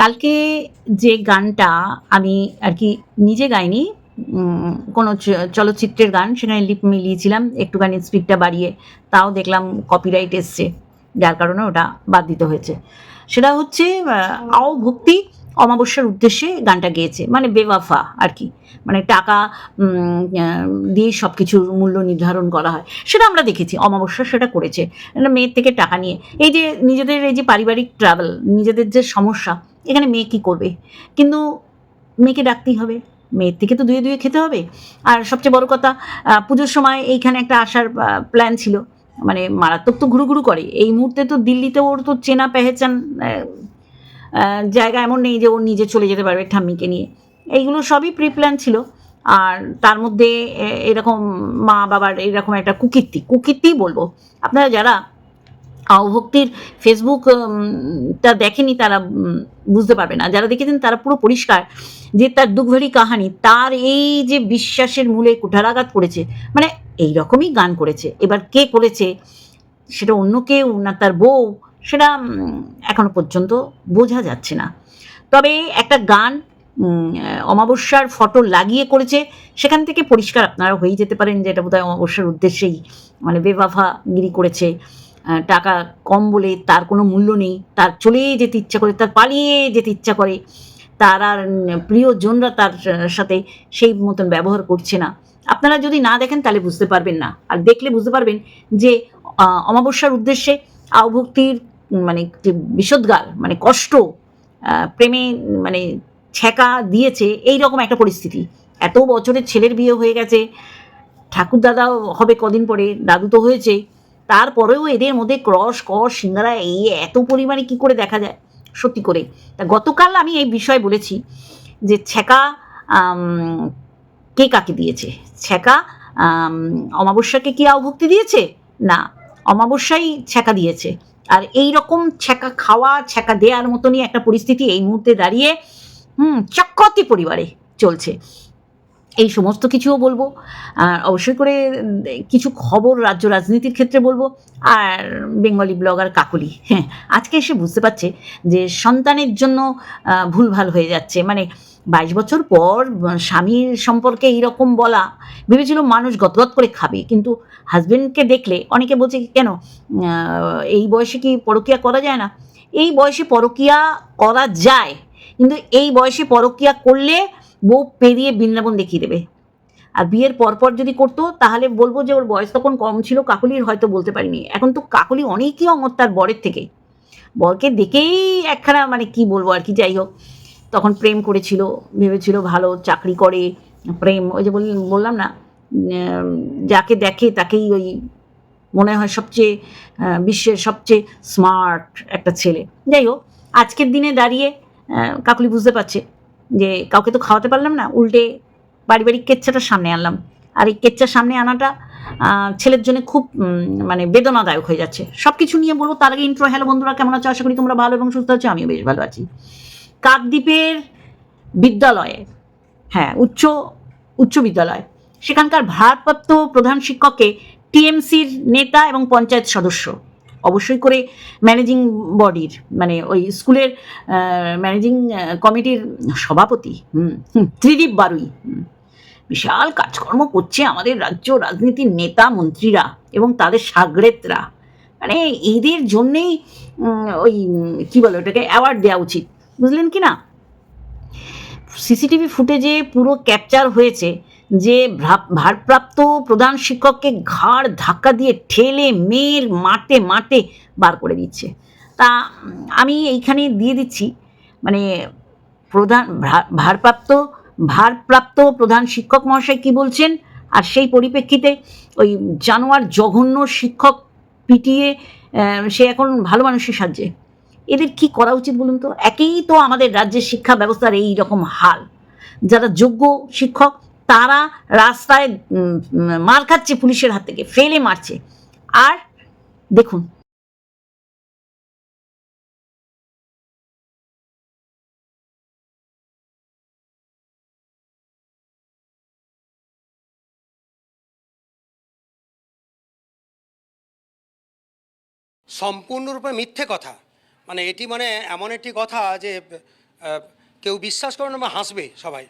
কালকে যে গানটা আমি আর কি নিজে গাইনি কোনো চলচ্চিত্রের গান, সেখানে লিপ মিলিয়েছিলাম, একটুখানি স্পিডটা বাড়িয়ে, তাও দেখলাম কপিরাইট এসছে, যার কারণে ওটা বাদ দিতে হয়েছে। সেটা হচ্ছে আও ভক্তি অমাবস্যার উদ্দেশ্যে গানটা গেয়েছে মানে বেওয়াফা আর কি। মানে টাকা দিয়ে সব কিছুর মূল্য নির্ধারণ করা হয়। সেটা আমরা দেখেছি, অমাবস্যা সেটা করেছে। মেয়ের থেকে টাকা নিয়ে। এই যে নিজেদের এই যে পারিবারিক ট্রাভেল নিজেদের যে সমস্যা এখানে মেয়ে কী করবে? কিন্তু মেয়েকে ডাকতেই হবে। মেয়ের থেকে তো দুয়ে দুয়ে খেতে হবে। আর সবচেয়ে বড় কথা পুজোর সময় এইখানে একটা আসার প্ল্যান ছিল। মানে মারাত্মক তো ঘুরু ঘুরু করে। এই মুহূর্তে তো দিল্লিতে ওর তো চেনা পেহেচান জায়গা এমন নেই যে ও নিজে চলে যেতে পারবে ঠাম্মিকে নিয়ে। এইগুলো সবই প্রি প্ল্যান ছিল। আর তার মধ্যে এরকম মা বাবার এরকম একটা কুকীর্তি। কুকীর্তিই বলব। আপনারা যারা আহভক্তির ফেসবুক টা দেখেনি তারা বুঝতে পারবে না। যারা দেখেছেন তারা পুরো পরিষ্কার যে তার দুঃখভরি কাহানি, তার এই যে বিশ্বাসের মূলে কুঠারাঘাত করেছে মানে এই রকমই গান করেছে। এবার কে করেছে, সেটা অন্য কেউ না তার বউ, সেটা এখনও পর্যন্ত বোঝা যাচ্ছে না। তবে একটা গান অমাবস্যার ফটো লাগিয়ে করেছে, সেখান থেকে পরিষ্কার আপনারা হয়ে যেতে পারেন যে এটা বোধহয় অমাবস্যার উদ্দেশ্যেই মানে বেবাফাগিরি করেছে। টাকা কম বলে তার কোনো মূল্য নেই, তার চলে যেতে ইচ্ছা করে, তার পালিয়ে যেতে ইচ্ছা করে, তার আর প্রিয়জনরা তার সাথে সেই মতন ব্যবহার করছে না। আপনারা যদি না দেখেন তাহলে বুঝতে পারবেন না। আর দেখলে বুঝতে পারবেন যে অমাবস্যার উদ্দেশ্যে আওভক্তির মানে যে মানে কষ্ট প্রেমে মানে ছ্যাঁকা দিয়েছে, এই রকম একটা পরিস্থিতি। এত বছরের ছেলের বিয়ে হয়ে গেছে ঠাকুর দাদাও হবে কদিন পরে, দাদু তো হয়েছে তারপরেও এদের মধ্যে ক্রস, কস, সিঙ্গারা, এই এত পরিমাণে কি করে দেখা যায়? সত্যি করে। তা গতকাল আমি এই বিষয় বলেছি যে ছ্যাঁকা কে কাকে দিয়েছে? ছ্যাঁকা অমাবস্যাকে কি আহভক্তি দিয়েছে? না, অমাবস্যাই ছ্যাঁকা দিয়েছে। আর এই রকম ছ্যাঁকা খাওয়া, ছ্যাঁকা দেওয়ার মতনই একটা পরিস্থিতি এই মুহূর্তে দাঁড়িয়ে, হুম, চক্রবর্তী পরিবারে চলছে। এই সমস্ত কিছুও বলব। আর অবশ্যই করে কিছু খবর রাজ্য রাজনীতির ক্ষেত্রে বলব। আর বেঙ্গলি ব্লগার কাকলি হ্যাঁ আজকে এসে বুঝতে পারছে যে সন্তানের জন্য ভুলভাল হয়ে যাচ্ছে। মানে বাইশ বছর পর স্বামীর সম্পর্কে এইরকম বলা, ভেবেছিল মানুষ গতগত করে খাবে। কিন্তু হাজবেন্ডকে দেখলে অনেকে বলছে কেন? এই বয়সে কি পরকিয়া করা যায় না? এই বয়সে পরকিয়া করা যায়। কিন্তু এই বয়সে পরকিয়া করলে বউ পেরিয়ে বৃন্দাবন দেখিয়ে দেবে। আর বিয়ের পরপর যদি করতো, তাহলে বলব যে ওর বয়স তখন কম ছিল, কাকলির হয়তো বলতে পারিনি। এখন তো কাকলি অনেকই অমর তার বরের থেকে। বরকে দেখেই একখানা মানে কি বলব আর কি, যাই হোক। তখন প্রেম করেছিল, ভেবেছিল ভালো চাকরি করে, প্রেম, ওই যে বল- বললাম না যাকে দেখে তাকেই ওই মনে হয় সবচেয়ে বিশ্বের সবচেয়ে স্মার্ট একটা ছেলে। যাই হোক, আজকের দিনে দাঁড়িয়ে কাকলি বুঝতে পারছে। যে কাউকে তো খাওয়াতে পারলাম না, উল্টে পারিবারিক কেচ্ছাটা সামনে আনলাম। আর এই কেচ্ছা সামনে আনাটা ছেলের জন্য খুব মানে বেদনাদায়ক হয়ে যাচ্ছে। সব কিছু নিয়ে বলব, তার আগে ইন্ট্রো হ্যালো বন্ধুরা, কেমন আছো? আশা করি তোমরা ভালো এবং সুস্থ আছো, আমিও বেশ ভালো আছি। কাকদ্বীপের বিদ্যালয়ে হ্যাঁ উচ্চ উচ্চ বিদ্যালয়, সেখানকার ভারপ্রাপ্ত প্রধান শিক্ষককে টিএমসির নেতা এবং পঞ্চায়েত সদস্য। অবশ্যই করে ম্যানেজিং বডির মানে ওই স্কুলের ম্যানেজিং কমিটির সভাপতি, হুম ত্রিদীপ বারুই বিশাল কাজকর্ম করছে আমাদের রাজ্য রাজনীতির নেতা মন্ত্রীরা এবং তাদের সাগরেতরা। মানে এদের জন্যেই ওই, কি বলে ওটাকে অ্যাওয়ার্ড দেওয়া উচিত, বুঝলেন কি না? সিসিটিভি ফুটেজে পুরো ক্যাপচার হয়েছে। যে ভারপ্রাপ্ত প্রধান শিক্ষককে ঘাড় ধাক্কা দিয়ে ঠেলে মেয়ের মাঠে মাঠে বার করে দিচ্ছে। তা আমি এইখানে দিয়ে দিচ্ছি মানে প্রধান ভারপ্রাপ্ত ভারপ্রাপ্ত প্রধান শিক্ষক মহাশয় কি বলছেন? আর সেই পরিপ্রেক্ষিতে ওই জানোয়ার জঘন্য শিক্ষক পিটিয়ে সে এখন ভালো মানুষের সাহায্যে। এদের কি করা উচিত বলুন তো? একেই তো আমাদের রাজ্যের শিক্ষা ব্যবস্থার এই রকম হাল। যারা যোগ্য শিক্ষক তারা রাস্তায় মার খাচ্ছে পুলিশের হাত থেকে, ফেলে মারছে। আর দেখুন, সম্পূর্ণরূপে মিথ্যে কথা। মানে এটি মানে এমন একটি কথা যে কেউ বিশ্বাস করবে না বা হাসবে সবাই।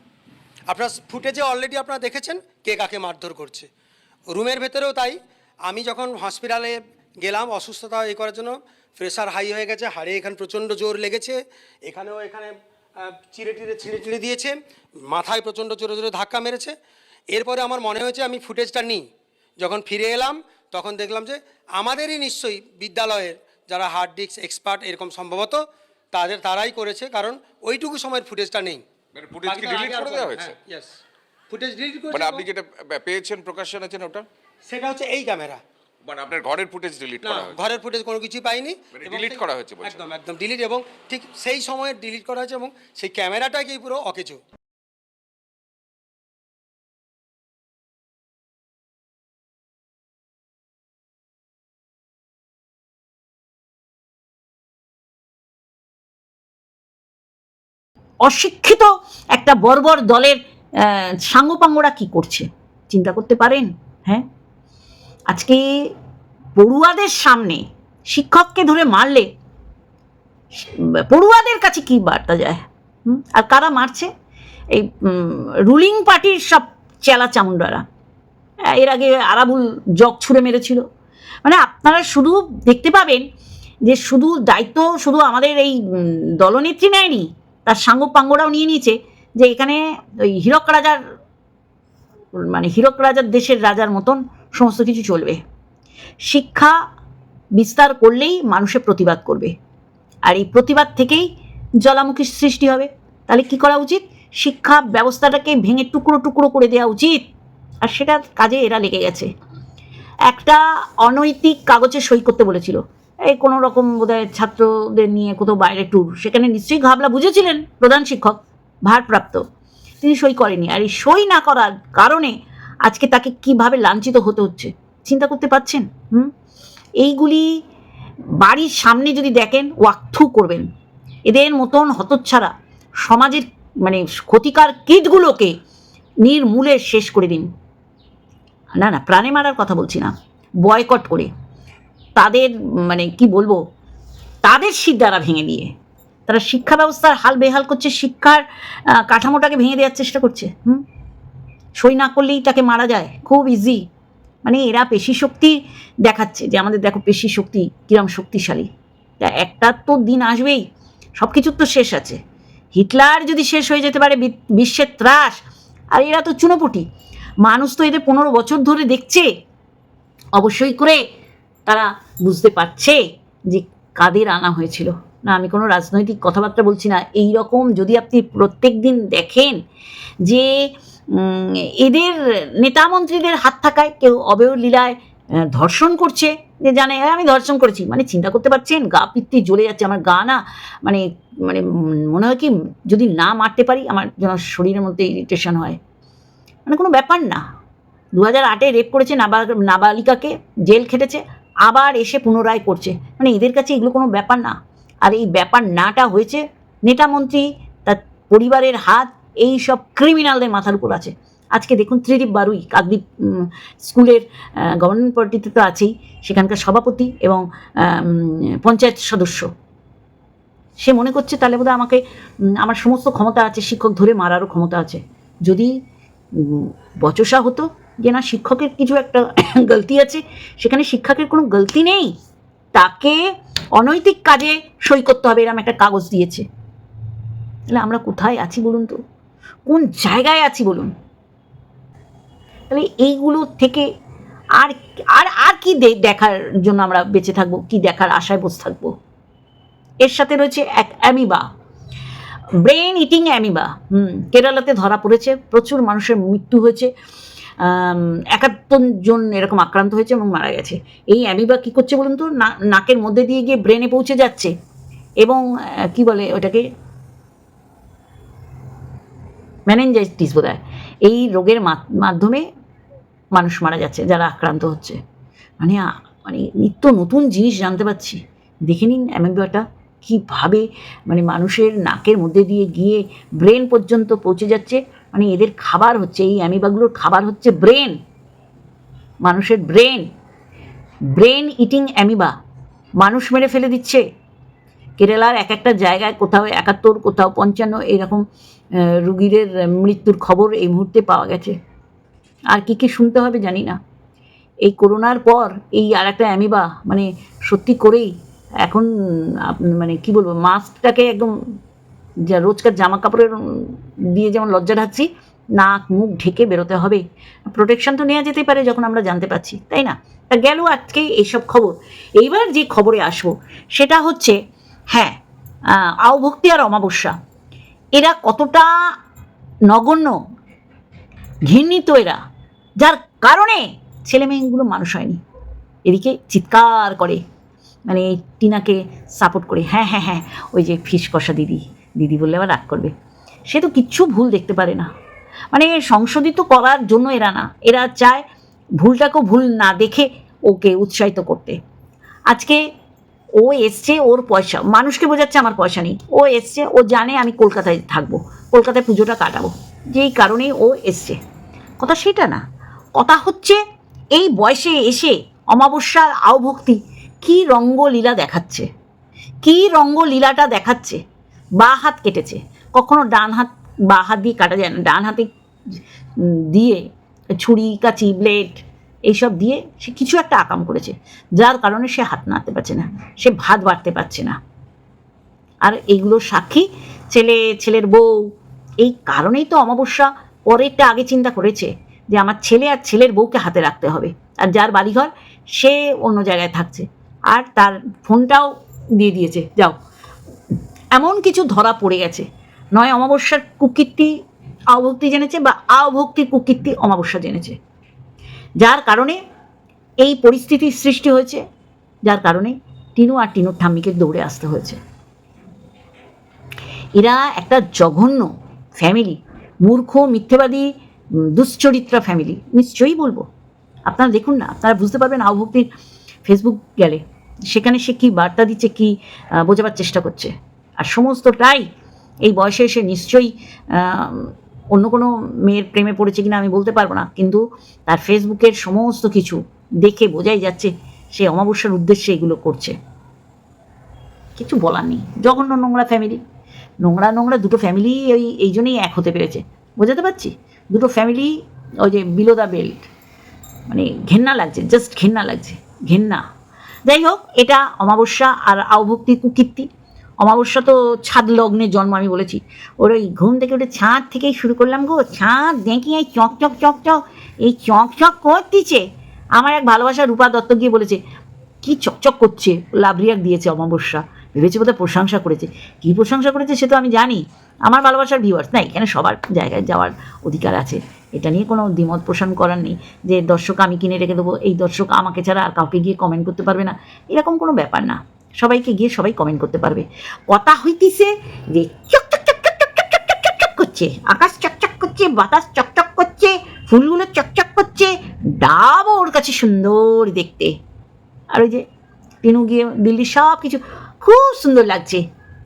আপনার ফুটেজে অলরেডি আপনারা দেখেছেন কে কাকে মারধর করছে। রুমের ভেতরেও তাই। আমি যখন হসপিটালে গেলাম, অসুস্থতা এ করার জন্য প্রেশার হাই হয়ে গেছে, হাড়ে এখানে প্রচণ্ড জোর লেগেছে, এখানেও এখানে চিড়ে টিড়ে, ছিঁড়ে টিড়ে দিয়েছে, মাথায় প্রচণ্ড জোরে জোরে ধাক্কা মেরেছে। এরপরে আমার মনে হয়েছে আমি ফুটেজটা নিই। যখন ফিরে এলাম, তখন দেখলাম যে আমাদেরই নিশ্চয়ই বিদ্যালয়ের যারা হার্ড ডিস্ক এক্সপার্ট এরকম সম্ভবত, তাদের, তারাই করেছে, কারণ ওইটুকু সময়ের ফুটেজটা নেই। মানে ফুটেজ কি ডিলিট করে দেওয়া হয়েছে? यस ফুটেজ ডিলিট করে মানে আপনি যেটা পেয়েছেন প্রকাশ্যে আছেন ওটা? সেটা হচ্ছে এই ক্যামেরা মানে আপনার ঘরের ফুটেজ ডিলিট করা হয়েছে? ঘরের ফুটেজ কোনো কিছু পাইনি ডিলিট এবং করা হয়েছে একদম একদম ডিলিট এবং ঠিক সেই সময়ে ডিলিট করা হয়েছে এবং সেই ক্যামেরাটাকেই পুরো অকেচু অশিক্ষিত একটা বর্বর দলের সাঙ্গপাঙ্গরা কি করছে? চিন্তা করতে পারেন হ্যাঁ? আজকে পড়ুয়াদের সামনে শিক্ষককে ধরে মারলে, পড়ুয়াদের কাছে কি বার্তা যায়? আর কারা মারছে? এই রুলিং পার্টির সব চেলা চামুন্ডারা এর আগে আরাবুল জগ ছুঁড়ে মেরেছিল। মানে আপনারা শুধু দেখতে পাবেন যে শুধু দায়িত্ব, শুধু আমাদের এই দলনেত্রী নেয়নি তার সাঙ্গ পাঙ্গরাও নিয়ে নিয়েছে যে এখানে ওই হীরক রাজার মানে হীরক রাজার দেশের রাজার মতন সমস্ত কিছু চলবে। শিক্ষা বিস্তার করলেই মানুষের প্রতিবাদ করবে। আর এই প্রতিবাদ থেকেই জ্বালামুখী সৃষ্টি হবে। তাহলে কি করা উচিত? শিক্ষা ব্যবস্থাটাকে ভেঙে টুকরো টুকরো করে দেওয়া উচিত। আর সেটা কাজে এরা লেগে গেছে। একটা অনৈতিক কাগজে সই করতে বলেছিল। এই কোনো রকম বোধহয় ছাত্রদের নিয়ে কোথাও বাইরে ট্যুর সেখানে নিশ্চয়ই ঘাবলা বুঝেছিলেন প্রধান শিক্ষক, ভারপ্রাপ্ত। তিনি সই করেনি আর এই সই না করার কারণে আজকে তাকে কীভাবে লাঞ্ছিত হতে হচ্ছে, চিন্তা করতে পারছেন? হুম? এইগুলি বাড়ির সামনে যদি দেখেন ওয়াকথু করবেন। এদের মতন হতচ্ছাড়া সমাজের মানে ক্ষতিকার কীটগুলোকে নির্মূলে শেষ করে দিন। না না, প্রাণে মারার কথা বলছি না। বয়কট করে। তাদের মানে কি বলব, তাদের শীত ভেঙে দিয়ে। তারা শিক্ষা ব্যবস্থার হাল বেহাল করছে, শিক্ষার কাঠামোটাকে ভেঙে দেওয়ার চেষ্টা করছে, হুম? সই না করলেই তাকে মারা যায়, খুব ইজি মানে এরা পেশি শক্তি দেখাচ্ছে যে আমাদের দেখো পেশি শক্তি কিরম শক্তিশালী। তা একটা তো দিন আসবেই সব কিছুর তো শেষ আছে। হিটলার যদি শেষ হয়ে যেতে পারে বিশ্বের ত্রাস। আর এরা তো চুনোপুটি। মানুষ তো এদের পনেরো বছর ধরে দেখছে। অবশ্যই করে তারা বুঝতে পারছে যে কাদের আনা হয়েছিল। না আমি কোনো রাজনৈতিক কথাবার্তা বলছি না। এই রকম যদি আপনি প্রত্যেক দিন দেখেন যে এদের নেতামন্ত্রীদের হাত থাকায় কেউ অবয়ব লীলায় ধর্ষণ করছে যে জানে "হ্যাঁ, আমি ধর্ষণ করেছি। মানে চিন্তা করতে পারছেন? গা পিত্তি জ্বলে যাচ্ছে আমার গা না? মানে মানে মনে হয় কি যদি না মারতে পারি আমার যেন শরীরের মধ্যে ইরিটেশন হয়। মানে কোনো ব্যাপার না। দু হাজার আটে রেপ করেছে নাবা নাবালিকাকে জেল খেটেছে। আবার এসে পুনরায় করছে। মানে এদের কাছে এগুলো কোনো ব্যাপার না। আর এই ব্যাপার নাটা হয়েছে নেতামন্ত্রী তার পরিবারের হাত, এই সব ক্রিমিনালদের মাথার উপর আছে। আজকে দেখুন ত্রিদীপ বারুই, কাকদ্বীপ স্কুলের গভর্নমেন্ট পার্টিতে তো আছেই, সেখানকার সভাপতি এবং পঞ্চায়েত সদস্য। সে মনে করছে তাহলে বোধহয় আমাকে আমার সমস্ত ক্ষমতা আছে, শিক্ষক ধরে মারারও ক্ষমতা আছে। যদি বচসা হতো যে না, শিক্ষকের কিছু একটা গলতি আছে, সেখানে শিক্ষকের কোনো গলতি নেই? তাকে অনৈতিক কাজে সই করতে হবে এরকম একটা কাগজ দিয়েছে। তাহলে আমরা কোথায় আছি বলুন তো? কোন জায়গায় আছি বলুন? তাহলে এইগুলো থেকে আর আর আর কি দেখার জন্য আমরা বেঁচে থাকব? কি দেখার আশায় বসে থাকব? এর সাথে রয়েছে এক অ্যামিবা। Brain eating amoeba. হুম, কেরালাতে ধরা পড়েছে। প্রচুর মানুষের মৃত্যু হয়েছে। একাত্তর জন এরকম আক্রান্ত হয়েছে এবং মারা গেছে। এই অ্যামিবা কী করছে বলুন তো? নাকের মধ্যে দিয়ে গিয়ে ব্রেনে পৌঁছে যাচ্ছে এবং কি বলে ওটাকে? ম্যানেঞ্জাইটিস বোধ এই রোগের মাধ্যমে মানুষ মারা যাচ্ছে, যারা আক্রান্ত হচ্ছে। মানে মানে নিত্য নতুন জিনিস জানতে পারছি। দেখে নিন অ্যামিবাটা কীভাবে মানে মানুষের নাকের মধ্যে দিয়ে গিয়ে ব্রেন পর্যন্ত পৌঁছে যাচ্ছে। মানে এদের খাবার হচ্ছে, এই অ্যামিবাগুলোর খাবার হচ্ছে ব্রেন, মানুষের ব্রেন। ব্রেন ইটিং অ্যামিবা, মানুষ মেরে ফেলে দিচ্ছে। কেরালার এক একটা জায়গায় কোথাও একাত্তর, কোথাও পঞ্চান্ন, এরকম রুগীদের মৃত্যুর খবর এই মুহূর্তে পাওয়া গেছে। আর কি কি শুনতে হবে জানি না। এই করোনার পর এই আর একটা অ্যামিবা মানে সত্যি করেই এখন মানে কি বলব, মাস্কটাকে একদম যা রোজকার জামা কাপড়ের দিয়ে যেমন লজ্জা ঢাকছি, নাক, মুখ ঢেকে বেরোতে হবে। প্রোটেকশন তো নেওয়া যেতেই পারে যখন আমরা জানতে পারছি, তাই না? তা গেল আজকে এইসব খবর। এইবার যে খবরে আসব, সেটা হচ্ছে হ্যাঁ আওভক্তি আর অমাবস্যা। এরা কতটা নগণ্য, ঘৃণিত এরা, যার কারণে ছেলে মেয়েগুলো মানুষ হয়নি। এদিকে চিৎকার করে মানে টিনাকে সাপোর্ট করে হ্যাঁ হ্যাঁ হ্যাঁ ওই যে ফিস কষা দিদি। দিদি বললে আবার রাগ করবে। সে তো কিচ্ছু ভুল দেখতে পারে না। মানে সংশোধিত করার জন্য এরা না। এরা চায় ভুলটাকেও ভুল না দেখে ওকে উৎসাহিত করতে। আজকে ও এসছে ওর পয়সা। মানুষকে বোঝাচ্ছে আমার পয়সা নেই। ও এসছে, ও জানে আমি কলকাতায় থাকব। কলকাতায় পুজোটা কাটাবো। যেই কারণে ও এসছে। কথা সেটা না। কথা হচ্ছে এই বয়সে এসে অমাবস্যার আওভক্তি কী রঙ্গলীলা দেখাচ্ছে। কী রঙ্গলীলাটা দেখাচ্ছে। বা হাত কেটেছে। কখনো ডান হাত বা হাত দিয়ে কাটা যায় না। ডান হাতে দিয়ে ছুরি, কাঁচি ব্লেড এইসব দিয়ে সে কিছু একটা আকাম করেছে। যার কারণে সে হাত নাড়তে পারছে না, সে ভাত বাড়তে পারছে না। আর এইগুলো সাক্ষী ছেলে, ছেলের বউ, এই কারণেই তো অমাবস্যা পরেরটা আগে চিন্তা করেছে যে আমার ছেলে আর ছেলের বউকে হাতে রাখতে হবে। আর যার বাড়িঘর সে অন্য জায়গায় থাকছে। আর তার ফোনটাও দিয়ে দিয়েছে, যাও। এমন কিছু ধরা পড়ে গেছে। নয়, অমাবস্যার কুকীর্তি অভক্তি জেনেছে বা অভক্তির কুকীর্তি অমাবস্যা জেনেছে। যার কারণে এই পরিস্থিতির সৃষ্টি হয়েছে, যার কারণে টিনু আর টিনুর ঠাম্মিকে দৌড়ে আসতে হয়েছে। এরা একটা জঘন্য ফ্যামিলি মূর্খ, মিথ্যেবাদী দুশ্চরিত্রা ফ্যামিলি নিশ্চয়ই বলব। আপনারা দেখুন না, আপনারা বুঝতে পারবেন আবভক্তির ফেসবুক গেলে, সেখানে সে কী বার্তা দিচ্ছে, কী বোঝাবার চেষ্টা করছে। আর সমস্তটাই এই বয়সে এসে নিশ্চয়ই অন্য কোনো মেয়ের প্রেমে পড়েছে কিনা আমি বলতে পারব না। কিন্তু তার ফেসবুকের সমস্ত কিছু দেখে বোঝাই যাচ্ছে সে অমাবস্যার উদ্দেশ্যে এগুলো করছে। কিছু বলার নেই। জঘন্য নোংরা ফ্যামিলি নোংরা নোংরা দুটো ফ্যামিলি ওই, এই জন্যই এক হতে পেরেছে। বোঝাতে পারছি? দুটো ফ্যামিলি ওই যে বিলো দ্য বেল্ট মানে ঘেন্না লাগছে জাস্ট ঘেন্না লাগছে। ঘেন্না। যাই হোক, এটা অমাবস্যা আর আওভক্তি কুকীর্তি। অমাবস্যা তো ছাদ লগ্নে জন্ম, আমি বলেছি। ওর ওই ঘুম থেকে উঠে ছাদ থেকেই শুরু করলাম গো। ছাদ দেখি এই চক চক চক চক, এই চক চক করতিছে। আমার এক ভালোবাসা রূপা দত্ত গিয়ে বলেছে, কি চকচক করছে? লাভ রিয়াক দিয়েছে অমাবস্যা। ভেবেছে বোধহয় প্রশংসা করেছে। কী প্রশংসা করেছে সে তো আমি জানি। আমার ভালোবাসার ভিউয়ার্স না, এখানে সবার জায়গায় যাওয়ার অধিকার আছে। এটা নিয়ে কোনো দ্বিমত পোষণ করার নেই যে, দর্শক আমি কিনে রেখে দেবো, এই দর্শক আমাকে ছাড়া আর কাউকে গিয়ে কমেন্ট করতে পারবে না। এরকম কোনো ব্যাপার না। সবাইকে গিয়ে সবাই কমেন্ট করতে পারবে। কথা হইতিছে যে চক চক চক চক চক চক চক করছে। আকাশ চকচক করছে, বাতাস চকচক করছে, ফুলগুলো চকচক করছে। ডাবও ওর কাছে সুন্দর দেখতে। আর ওই যে টিনু গিয়ে দিল্লির সব কিছু খুব সুন্দর লাগছে।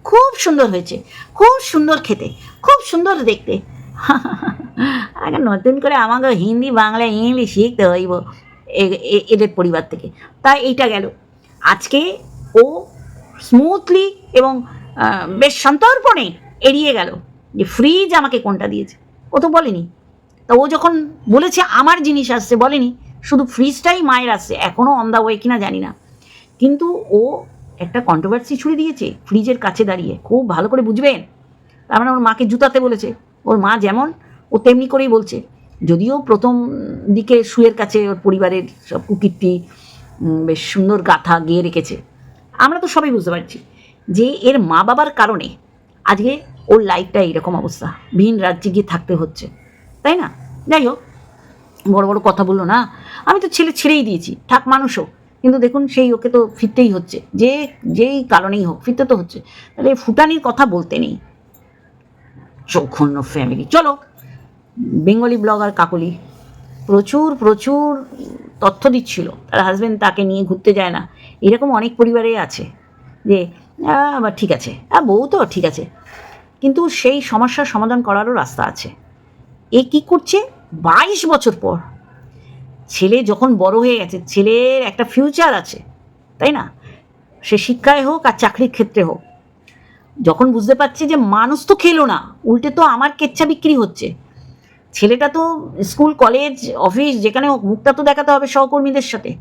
খুব সুন্দর হয়েছে। খুব সুন্দর খেতে। খুব সুন্দর দেখতে। আগে নতুন করে আমাকে হিন্দি, বাংলা, ইংলিশ শিখতে হইব এদের পরিবার থেকে। তাই এইটা গেল। আজকে ও স্মুথলি এবং বেশ সন্তর্পণে এড়িয়ে গেল যে ফ্রিজ আমাকে কোনটা দিয়েছে। ও তো বলেনি। তা ও যখন বলেছে আমার জিনিস আসছে, বলেনি, শুধু ফ্রিজটাই মায়ের আসছে এখনও অন দ্য ওয়ে কিনা জানি না। কিন্তু ও একটা কন্ট্রোভার্সি ছুড়ে দিয়েছে ফ্রিজের কাছে দাঁড়িয়ে, খুব ভালো করে বুঝবেন। তার মানে ওর মাকে জুতাতে বলেছে। ওর মা যেমন, ও তেমনি করেই বলছে। যদিও প্রথম দিকে শুয়ের কাছে ওর পরিবারের সব কুকীর্তি বেশ সুন্দর গাথা গেয়ে রেখেছে। আমরা তো সবাই বুঝতে পারছি যে এর মা বাবার কারণে আজকে ওর লাইফটা এইরকম অবস্থা। ভিন রাজ্যে গিয়ে থাকতে হচ্ছে, তাই না? যাই হোক, বড় বড় কথা বলল না। আমি তো ছেলে ছেড়েই দিয়েছি, থাক মানুষও কিন্তু দেখুন, সেই ওকে তো ফিরতেই হচ্ছে। যে, যেই কারণেই হোক, ফিরতে তো হচ্ছে। তাহলে ফুটানির কথা বলতে নেই। চৌখন্য ফ্যামিলি চলো, বেঙ্গলি ব্লগার কাকলি, প্রচুর প্রচুর তথ্য দিচ্ছিল। তার হাজব্যান্ড তাকে নিয়ে ঘুরতে যায় না। এরকম অনেক পরিবারে আছে যে আবার ঠিক আছে। আহ, বউ তো ঠিক আছে। কিন্তু সেই সমস্যার সমাধান করারও রাস্তা আছে। এ কি করছে? বাইশ বছর পর ছেলে যখন বড় হয়ে গেছে ছেলের একটা ফিউচার আছে তাই না? সে শিক্ষায় হোক আর চাকরির ক্ষেত্রে হোক। যখন বুঝতে পারছে যে মানুষ তো খেলো না উল্টে তো আমার কেচ্ছা বিক্রি হচ্ছে। ছেলেটা তো স্কুল কলেজ অফিস যেখানে হোক, মুখটা তো দেখাতে হবে সহকর্মীদের সাথে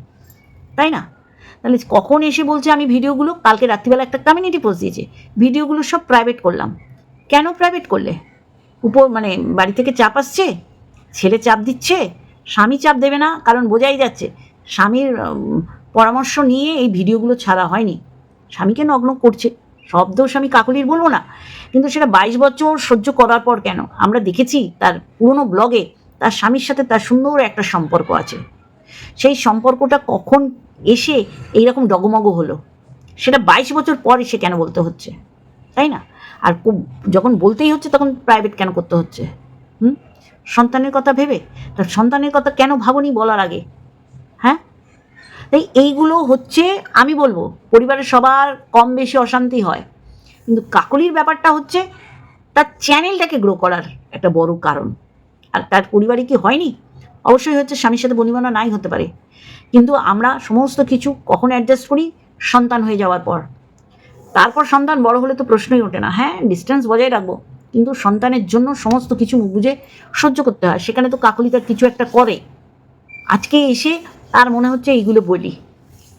তাই না? তাহলে কখন এসে বলছে আমি ভিডিওগুলো? কালকে রাত্রিবেলা একটা কমিউনিটি পোস্ট দিয়েছে। ভিডিওগুলো সব প্রাইভেট করলাম। কেন প্রাইভেট করলে? উপর মানে বাড়ি থেকে চাপ আসছে? ছেলে চাপ দিচ্ছে? স্বামী চাপ দেবে না? কারণ বোঝাই যাচ্ছে, স্বামীর পরামর্শ নিয়ে এই ভিডিওগুলো ছাড়া হয়নি। স্বামীকে নগ্ন করছে। সব দোষ আমি কাকলির বলব না। কিন্তু সেটা বাইশ বছর সহ্য করার পর কেন? আমরা দেখেছি তার পুরনো ব্লগে তার স্বামীর সাথে তার সুন্দর একটা সম্পর্ক আছে। সেই সম্পর্কটা কখন এসে এইরকম ডগমগ হলো? সেটা বাইশ বছর পর এসে কেন বলতে হচ্ছে? তাই না? আর যখন বলতেই হচ্ছে তখন প্রাইভেট কেন করতে হচ্ছে? হুম? সন্তানের কথা ভেবে? তার সন্তানের কথা কেন ভাবনি বলার আগে? হ্যাঁ? তাই এইগুলো হচ্ছে, আমি বলব, পরিবারের সবার কম বেশি অশান্তি হয়। কিন্তু কাকলির ব্যাপারটা হচ্ছে, তার চ্যানেলটাকে গ্রো করার একটা বড় কারণ। আর তার পরিবারে কি হয়নি? অবশ্যই হচ্ছে স্বামীর সাথে বনিবনা নাই হতে পারে। কিন্তু আমরা সমস্ত কিছু কখন অ্যাডজাস্ট করি? সন্তান হয়ে যাওয়ার পর। তারপর সন্তান বড় হলে তো প্রশ্নই ওঠে না। হ্যাঁ ডিস্টেন্স বজায় রাখব। কিন্তু সন্তানের জন্য সমস্ত কিছু বুঝে সহ্য করতে হয়। সেখানে তো কাকলি তার কিছু একটা করে। আজকে এসে তার মনে হচ্ছে এইগুলো বলি।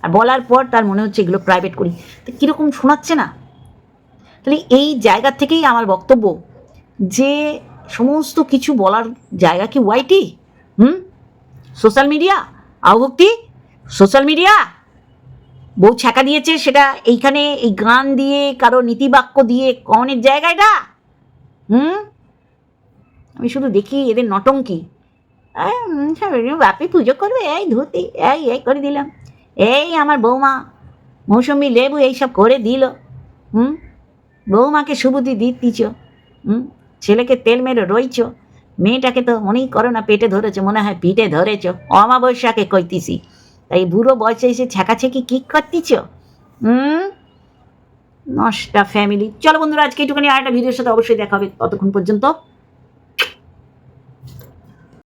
আর বলার পর তার মনে হচ্ছে এগুলো প্রাইভেট করি। তো কীরকম শোনাচ্ছে না? তাহলে এই জায়গা থেকেই আমার বক্তব্য যে সমস্ত কিছু বলার জায়গা কি ওয়াইটি হুম? সোশ্যাল মিডিয়া আহভক্তি সোশ্যাল মিডিয়া বউ ছ্যাঁকা দিয়েছে সেটা এইখানে, এই গান দিয়ে, কারও নীতিবাক্য দিয়ে, কনের জায়গা এটা? হুম? আমি শুধু দেখি এদের নটঙ্কি বাপি পুজো করবে, এই ধুতি, এই এই করে দিলাম। এই আমার বৌমা, মৌসুমি লেবু এইসব করে দিল। হুম? বৌমাকে সুবুদ্ধি দিতিছ হুম? ছেলেকে তেল মেরে রইছ। মেয়েটাকে তো মনেই করো না পেটে ধরেছো, মনে হয় পিঠে ধরেছ। অমাবস্যাকে কইতিছি। তাই বুড়ো বয়সে এসে ছ্যাঁকাছেকি কি করতিছ? হুম? নষ্টা ফ্যামিলি চলো বন্ধুরা, আজকে একটুখানি আর একটা ভিডিওর সাথে অবশ্যই দেখা হবে। ততক্ষণ পর্যন্ত